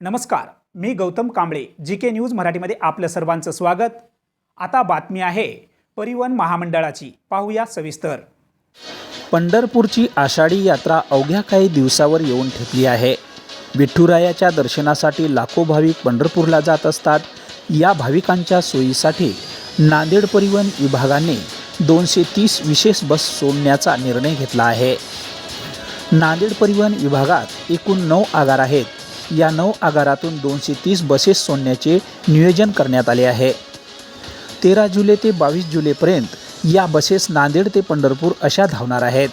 नमस्कार मी Gautam Kamble G K news मराठीमध्ये आपलं सर्वांचं स्वागत. आता बातमी आहे परिवहन महामंडळाची पाहूया सविस्तर. पंढरपूरची आषाढी यात्रा अवघ्या काही दिवसावर येऊन ठेपली आहे. विठुरायाच्या दर्शनासाठी लाखो भाविक पंढरपूरला जात असतात. या भाविकांच्या सोयीसाठी नांदेड परिवहन विभागाने दोनशे तीस विशेष बस सोडण्याचा निर्णय घेतला आहे. नांदेड परिवहन विभागात एकूण नऊ आगार आहेत. या नऊ आगारातून दोनशे तीस बसेस सोडण्याचे नियोजन करण्यात आले आहे. तेरा जुलै ते बावीस जुलैपर्यंत या बसेस नांदेड ते पंढरपूर अशा धावणार आहेत.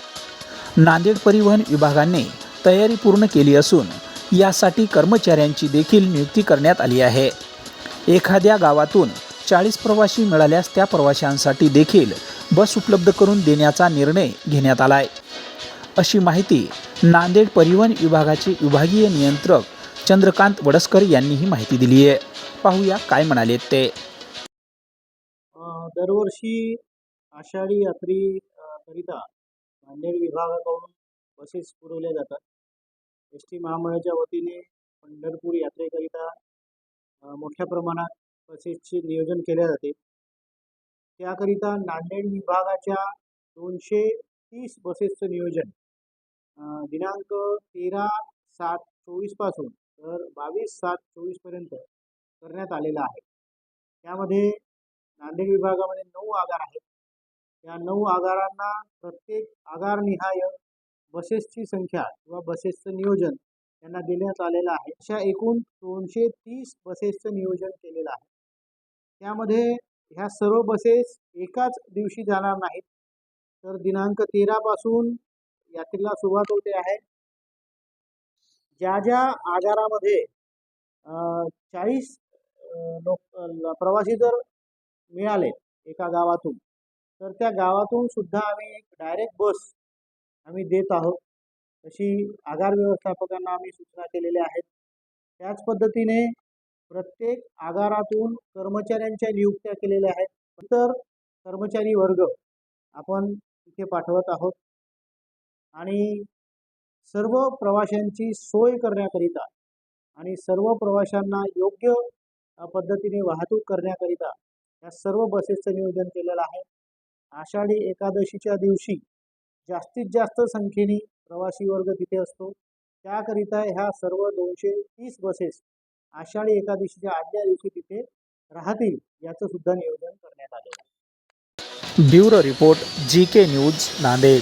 नांदेड परिवहन विभागाने तयारी पूर्ण केली असून यासाठी कर्मचाऱ्यांची देखील नियुक्ती करण्यात आली आहे. एखाद्या गावातून चाळीस प्रवासी मिळाल्यास त्या प्रवाशांसाठी देखील बस उपलब्ध करून देण्याचा निर्णय घेण्यात आला आहे अशी माहिती नांदेड परिवहन विभागाचे विभागीय नियंत्रक चंद्रकांत वडसकर यांनी ही माहिती दिली आहे. पाहूया काय म्हणाले ते. दरवर्षी आषाढी यात्री करिता नांदेड विभागाकडून बसेस पुरवल्या जातात. एस टी महामंडळाच्या वतीने पंढरपूर यात्रेकरिता मोठ्या प्रमाणात बसेसचे नियोजन केले जाते. त्याकरिता नांदेड विभागाच्या दोनशे तीस बसेसचं नियोजन दिनांक तेरा सात चोवीसपासून तर बावीस सात चोवीसपर्यंत करण्यात आलेलं आहे. त्यामध्ये नांदेड विभागामध्ये नऊ आगार आहेत. त्या नऊ आगारांना प्रत्येक आगारनिहाय बसेसची संख्या किंवा बसेसचं नियोजन त्यांना देण्यात आलेलं आहे. अशा एकूण दोनशे तीस बसेसचं नियोजन केलेलं आहे. त्यामध्ये ह्या सर्व बसेस एकाच दिवशी जाणार नाहीत. तर दिनांक तेरापासून यात्रेला सुरुवात होते आहे. ज्या ज्या आजारामध्ये चाळीस लोक प्रवासी जर मिळाले एका गावातून तर त्या गावातून सुद्धा आम्ही एक डायरेक्ट बस आम्ही देत आहोत. तशी आगार व्यवस्थापकांना आम्ही सूचना केलेल्या आहेत. त्याच पद्धतीने प्रत्येक आगारातून कर्मचाऱ्यांच्या नियुक्त्या केलेल्या आहेत. तर कर्मचारी वर्ग आपण तिथे पाठवत आहोत. आणि सर्व प्रवाशांची सोय करण्याकरिता आणि सर्व प्रवाशांना योग्य पद्धतीने वाहतूक करण्याकरिता या सर्व बसेसचं नियोजन केलेलं आहे. आषाढी एकादशीच्या दिवशी जास्तीत जास्त संख्येने प्रवासी वर्ग तिथे असतो. त्याकरिता ह्या सर्व दोनशे तीस बसेस आषाढी एकादशीच्या आदल्या दिवशी तिथे राहतील याचं सुद्धा नियोजन करण्यात आलेलं आहे. Bureau report G K news Nanded.